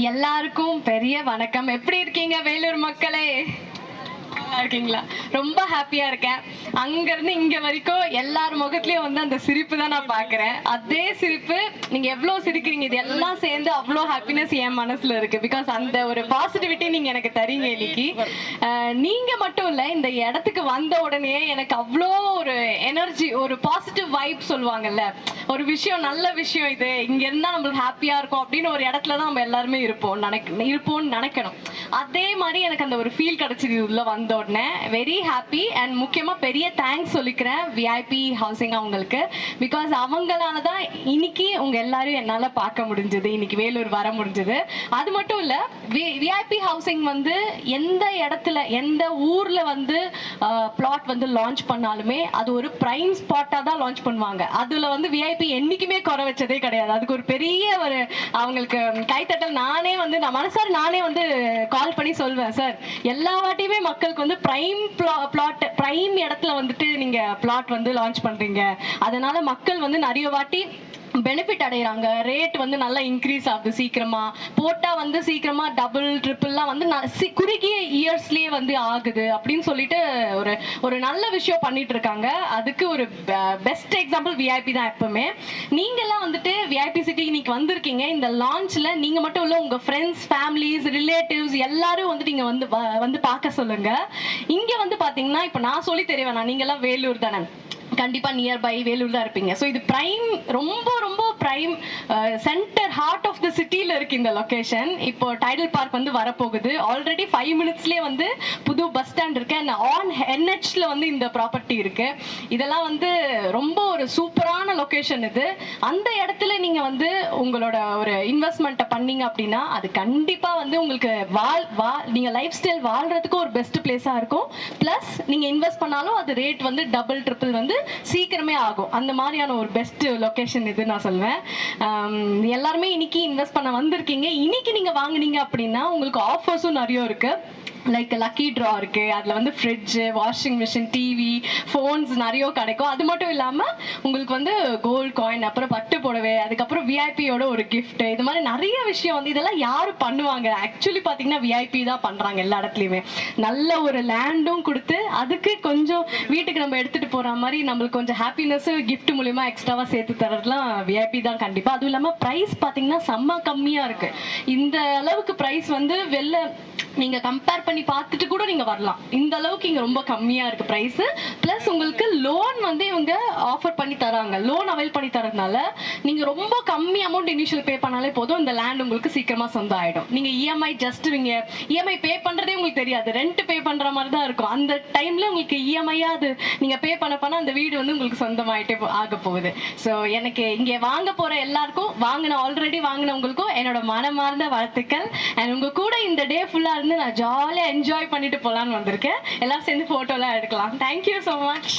எல்லாருக்கும் பெரிய வணக்கம். எப்படி இருக்கீங்க வேலூர் மக்களே? நல்லா இருக்கீங்களா? ரொம்ப ஹாப்பியா இருக்கேன். அங்க இருந்து இங்க வரைக்கும் எல்லார் முகத்துலயும் வந்து அந்த சிரிப்பு தான் நான் பாக்குறேன் அதே சிரிப்பு நீங்க எவ்வளவு சிரிக்கிறீங்க இது எல்லாம் சேர்ந்து அவ்வளோ ஹாப்பினஸ் என் மனசுல இருக்கு. பிகாஸ் அந்த ஒரு பாசிட்டிவிட்டி நீங்க எனக்கு தரீங்க இன்னைக்கு. நீங்க மட்டும் இல்ல இந்த இடத்துக்கு வந்த உடனே எனக்கு அவ்வளோ ஒரு எனர்ஜி ஒரு பாசிட்டிவ் வைப் சொல்லுவாங்கல்ல. ஒரு விஷயம் நல்ல விஷயம் இது. இங்க இருந்தா நம்மளுக்கு ஹாப்பியா இருக்கும் அப்படின்னு ஒரு இடத்துல தான் நம்ம எல்லாருமே இருப்போம் நினைக்க இருப்போம்னு நினைக்கணும். அதே மாதிரி எனக்கு அந்த ஒரு ஃபீல் கிடைச்சது உள்ள வந்த உடனே வெரி ஹாப்பி அண்ட் முக்கியமா பெரிய தேங்க்ஸ் சொல்லிக்கிறேன் விஐபி ஹவுசிங் அவங்களுக்கு. பிகாஸ் அவங்களால தான் இன்னைக்கு உங்க எல்லாரும் என்னால பார்க்க முடிஞ்சது இன்னைக்கு வேலூர் வர முடிஞ்சது. அது மட்டும் இல்ல விஐபி ஹவுசிங் வந்து எந்த இடத்துல எந்த ஊர்ல வந்து பிளாட் வந்து லான்ச் பண்ணாலுமே அது ஒரு பிரைம் ஸ்பாட்டாக தான் லான்ச் பண்ணுவாங்க. அதில் வந்து விஐபி என்றைக்குமே குறை வச்சதே கிடையாது. அதுக்கு ஒரு பெரிய ஒரு அவங்களுக்கு கைத்தட்டல் நானே வந்து நான் மனசார் நானே வந்து கால் பண்ணி சொல்வேன் சார் எல்லா வாட்டியுமே மக்களுக்கு வந்து பிரைம் பிளாட் பிரைம் இடத்துல வந்துட்டு நீங்கள் பிளாட் வந்து லான்ச் பண்ணுறீங்க அதனால மக்கள் வந்து நிறைய வாட்டி பெனிஃபிட் அடைகிறாங்க ரேட் வந்து நல்லா இன்க்ரீஸ் ஆகுது சீக்கிரமா. போட்டா வந்து சீக்கிரமா டபுள் ட்ரிபிள்லாம் வந்து குறுகிய இயர்ஸ்லயே வந்து ஆகுது அப்படின்னு சொல்லிட்டு ஒரு ஒரு நல்ல விஷயம் பண்ணிட்டு இருக்காங்க. அதுக்கு ஒரு பெஸ்ட் எக்ஸாம்பிள் விஐபி தான் எப்பவுமே. நீங்கெல்லாம் வந்துட்டு விஐபி சிட்டி இன்னைக்கு வந்திருக்கீங்க. இந்த லான்ச்ல நீங்க மட்டும் இல்ல உங்க ஃப்ரெண்ட்ஸ் ஃபேமிலிஸ் ரிலேட்டிவ்ஸ் எல்லாரும் வந்து நீங்க வந்து வ- வந்து பார்க்க சொல்லுங்க. இங்க வந்து பாத்தீங்கன்னா இப்ப நான் சொல்லி தெரிய வேணாம் நீங்க எல்லாம் வேலூர் தானே. கண்டிப்பா நியர்பை வேலூர் தான் இருப்பீங்க. ஸோ இது பிரைம் ரொம்ப time centre heart of the சிட்டியில் இருக்கு இந்த லொகேஷன் இப்போ டைடல் பார்க் வந்து வரப்போகுது. ஆல்ரெடி ஃபைவ் மினிட்ஸ்லேயே வந்து புது பஸ் ஸ்டாண்ட் இருக்கு. அண்ட் ஆன் என்ஹெச்ல வந்து இந்த ப்ராப்பர்ட்டி இருக்கு. இதெல்லாம் வந்து ரொம்ப ஒரு சூப்பராக லொகேஷன் இது. அந்த இடத்துல நீங்க வந்து உங்களோட ஒரு இன்வெஸ்ட்மெண்ட்டை பண்ணீங்க அப்படின்னா அது கண்டிப்பா வந்து உங்களுக்கு வாழ் வா நீங்க லைஃப் ஸ்டைல் வாழ்றதுக்கு ஒரு பெஸ்ட் பிளேஸா இருக்கும். பிளஸ் நீங்க இன்வெஸ்ட் பண்ணாலும் அது ரேட் வந்து டபுள் ட்ரிபிள் வந்து சீக்கிரமே ஆகும். அந்த மாதிரியான ஒரு பெஸ்ட் லொக்கேஷன் இது நான் சொல்வேன். எல்லாருமே இன்னைக்கு இன்வெஸ்ட் பண்ண வந்திருக்கீங்க. இன்னைக்கு நீங்க வாங்குனீங்க அப்படின்னா உங்களுக்கு ஆஃபர்ஸும் நிறைய இருக்கு. லைக் லக்கி ட்ரா இருக்கு. அதுல வந்து fridge washing machine TV phones நிறைய கிடைக்கும். அது மட்டும் இல்லாம உங்களுக்கு வந்து கோல்ட் காயின் அப்புறம் பட்டு புடவை அதுக்கப்புறம் விஐபியோட ஒரு கிஃப்ட் இது மாதிரி நிறைய விஷயம் வந்து இதெல்லாம் யாரு பண்ணுவாங்க? ஆக்சுவலி பாத்தீங்கன்னா விஐபி தான் பண்றாங்க எல்லா இடத்துலயுமே. நல்ல ஒரு லேண்டும் கொடுத்து அதுக்கு கொஞ்சம் வீட்டுக்கு நம்ம எடுத்துட்டு போற மாதிரி நம்மளுக்கு கொஞ்சம் ஹாப்பினஸ் கிஃப்ட் மூலியமா எக்ஸ்ட்ராவா சேர்த்து தரதுலாம் விஐபி தான் கண்டிப்பா. அதுவும் இல்லாம ப்ரைஸ் பாத்தீங்கன்னா செம்ம கம்மியா இருக்கு. இந்த அளவுக்கு ப்ரைஸ் வந்து வெளில நீங்க கம்பேர் பண்ணி பார்த்துட்டு கூட நீங்க வரலாம். இந்த அளவுக்கு இங்க ரொம்ப கம்மியா இருக்கு பிரைஸ் பிளஸ் உங்களுக்கு லோன் வந்து இவங்க ஆஃபர் பண்ணி தராங்க. லோன் அவைல் பண்ணி தரதுனால நீங்க ரொம்ப கம்மி அமௌண்ட் இனிஷியல் பே பண்ணாலே போதும். இந்த லேண்ட் உங்களுக்கு சீக்கிரமா சொந்தம் ஆயிடும் நீங்க இஎம்ஐ ஜஸ்ட் நீங்க இஎம்ஐ பே பண்றதே உங்களுக்கு தெரியாது. ரெண்ட் பே பண்ற மாதிரி தான் இருக்கும். அந்த டைம்ல உங்களுக்கு இஎம்ஐயா அது நீங்க பே பண்ண பண்ண அந்த வீடு வந்து உங்களுக்கு சொந்தமாயிட்டே போ- ஆக போகுது. ஸோ எனக்கு இங்க வாங்க போற எல்லாருக்கும் வாங்கின ஆல்ரெடி வாங்கினவங்களுக்கும் என்னோட மனமார்ந்த வாழ்த்துக்கள். அண்ட் உங்க கூட இந்த டே ஃபுல்லா இருந்து நான் ஜாலியா என்ஜாய் பண்ணிட்டு போலான்னு வந்திருக்கேன். எல்லாம் சேர்ந்து போட்டோலாம் எடுக்கலாம். Thank you so much